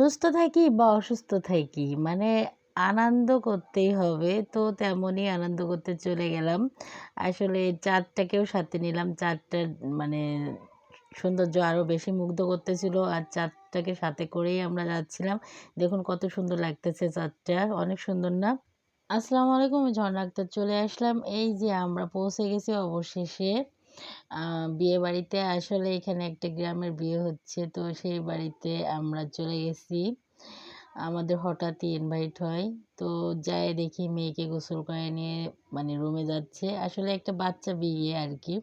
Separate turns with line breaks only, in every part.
সুস্থ থাকি বা অসুস্থ থাকি মানে আনন্দ করতেই হবে। তো তেমনই আনন্দ করতে চলে গেলাম। আসলে চাঁদটাকেও সাথে নিলাম। চাঁদটার মানে সৌন্দর্য আরও বেশি মুগ্ধ করতেছিল আর চাঁদটাকে সাথে করেই আমরা যাচ্ছিলাম। দেখুন কত সুন্দর লাগতেছে চাঁদটা, অনেক সুন্দর না? আসসালামু আলাইকুম ঝর্ণা আক্তার চলে আসলাম। এই যে আমরা পৌঁছে গেছি অবশেষে। বিয়ে বাড়িতে আসলে এখানে একটা গ্রামের বিয়ে হচ্ছে। তো সেই বাড়িতে আমরা চলে গেছি। আমাদের হঠাৎই ইনভাইট হয়। তো যাই দেখি মেয়েকে গোসল করে নিয়ে মানে রুমে যাচ্ছে। আসলে একটা বাচ্চা বিয়ে আর কি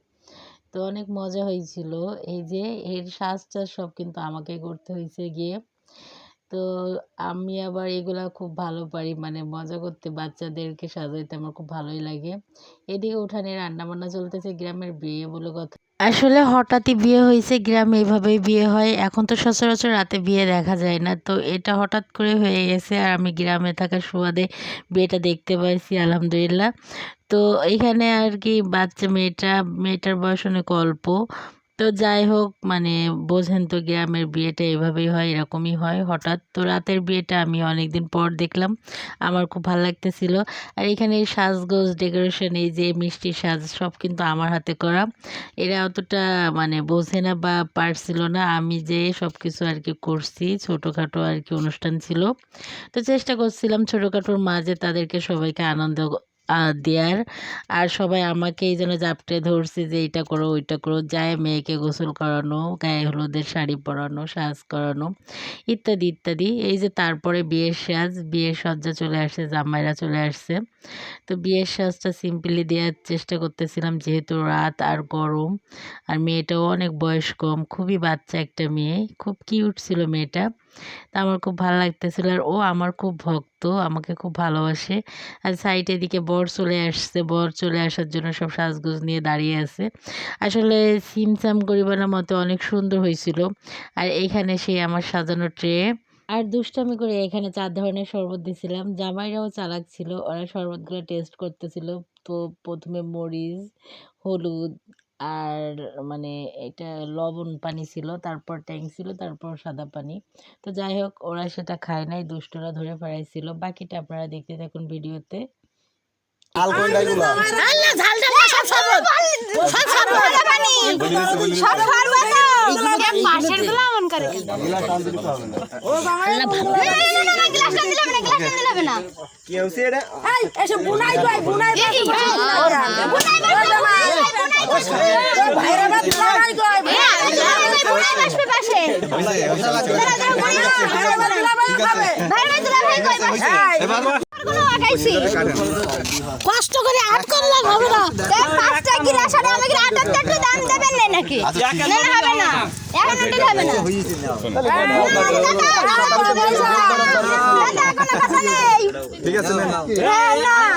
তো অনেক মজা হয়েছিল। এই যে এর সাজটা সব কিন্তু আমাকে করতে হয়েছে গিয়ে। তো আমি আবার এগুলা খুব ভালো পারি। মানে মজা করতে, বাচ্চাদেরকে সাজাইতে আমার খুব ভালোই লাগে। এদিকে উঠানে রান্না বান্না চলতেছে, গ্রামের বিয়ে বলে কথা। আসলে হঠাৎই বিয়ে হয়েছে, গ্রামে এইভাবেই বিয়ে হয়। এখন তো সচরাচর রাতে বিয়ে দেখা যায় না। তো এটা হঠাৎ করে হয়ে গেছে আর আমি গ্রামে থাকার সুবাদে বিয়েটা দেখতে পাইছি, আলহামদুলিল্লাহ। তো এখানে আর কি বাচ্চা, মেয়েটা, মেয়েটার বয়স অনেক অল্প। তো যাই হোক মানে বোঝেন তো গ্রামের বিয়েটা এভাবেই হয়, এরকমই হয়। হঠাৎ তো রাতের বিয়েটা আমি অনেক দিন পর দেখলাম, আমার খুব ভালো লাগতেছিল। আর এখানে এই সাজগোজ, ডেকোরেশন, এই যে মিষ্টি সাজ, সব কিন্তু আমার হাতে করা। এরা অতটা মানে বোঝে না বা পারছিল না। আমি যে সব কিছু আর কি করছি, ছোটোখাটো আর কি অনুষ্ঠান ছিল। তো চেষ্টা করছিলাম ছোটোখাটোর মাঝে তাদেরকে সবাইকে আনন্দ দেওয়ার আর সবাই আমাকে এই জন্য জাপটে ধরছে যে, এইটা করো, ওইটা করো। যায় মেয়েকে গোসল করানো, গায়ে হলুদের শাড়ি পরানো, সাজ করানো, ইত্যাদি ইত্যাদি। এই যে তারপরে বিয়ের সাজ, বিয়ের সজ্জা চলে আসছে, জামাইরা চলে আসছে। তো বিয়ের সাজটা সিম্পলি দেওয়ার চেষ্টা করতেছিলাম, যেহেতু রাত আর গরম। আর মেয়েটাও অনেক বয়স কম খুবই বাচ্চা একটা মেয়ে, খুব কিউট ছিল মেয়েটা। তা আমার খুব ভালো লাগতেছিল। আর ও আমার খুব ভক্ত, আমাকে খুব ভালোবাসে। আর সাইডে এদিকে বর চলে আসছে। বর চলে আসার জন্য সব সাজগোজ নিয়ে দাঁড়িয়ে আছে। আসলে সিমসাম গরিবানার মতো অনেক সুন্দর হয়েছিল। আর এইখানে সেই আমার সাজানো ট্রে। আর দুষ্টামি করে এখানে চার ধরনের শরবত দিছিলাম। জামাইরাও চালাক ছিল। ওরা শরবতগুলো টেস্ট করতেছিল। তো প্রথমে মরিচ, হলুদ আর মানে এটা লবণ পানি ছিল তারপর ট্যাং ছিল তারপর সাদা পানি। তো যাই হোক ওরা সেটা খায় নাই দুষ্টরা ধরে ফেরাইছিল বাকিটা আপনারা দেখতে থাকুন ভিডিওতে।
আল্লাহ না
বলি বলি
মাসেরগুলো মন করে।
এগুলা কাম দিতে না।
আল্লাহ ভালো গ্লাসটা না গ্লাসটা দিলে হবে না।
কি হইছে এটা?
এই এসব বুনাই কই বুনাই বুনাই বুনাই ভাইরা না বুনাই কই বুনাই বসবে পাশে। ভাইরা দিলা ভাই কই পাশে। কষ্ট করে আট করলাম হবে না পাঁচটা গিলাস আটার একটু দাম দেবেন নাকি? না না হবে না। না।
ঠিক আছে না।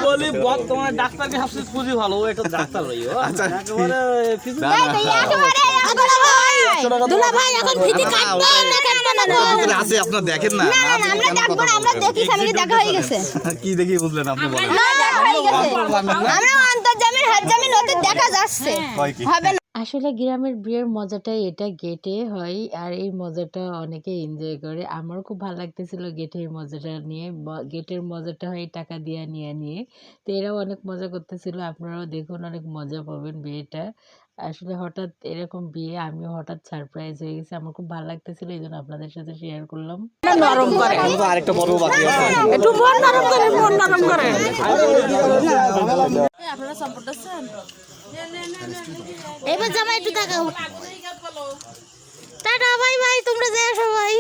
বলি বর্তমানে ডাক্তারকে সবচেয়ে পুঁজি ভালো ও একটা ডাক্তার
আচ্ছা।
একেবারে কিছু
দুলা ভাই এখন ফিটি কাটবে না কাটবে না
ভিতরে আছে আপনারা দেখেন না
আমরা দেখি সামনে দেখা হয়ে গেছে।
কি দেখি বুঝলেন আপনি বলেন।
হয়ে আমরা অন্তর্জামিন ওতে দেখা যাচ্ছে। হবে না।
আসলে গ্রামের বিয়ের মজাটাই এটা গেটে হয় আর এই মজাটা অনেকে এনজয় করে। আমারও খুব ভালো লাগতেছিল গেটের মজাটা নিয়ে। গেটের মজাটা হয় টাকা দিয়ে নিয়ে নিয়ে। তো এরাও অনেক মজা করতেছিল। আপনারাও দেখুন অনেক মজা পাবেন বিয়েটা। আসলে হঠাৎ এরকম বিয়ে আমিও হঠাৎ সারপ্রাইজ হয়ে গেছি। আমার খুব ভালো লাগতেছিল এই জন্য আপনাদের সাথে শেয়ার করলাম।
নরম করে।
তো আরেকটা বড় বাকি আছে।
একটু মন নরম করে মন নরম করে।
এবার জামাই একটু দেখাও টাটা বাই বাই তোমরা যাও সবাই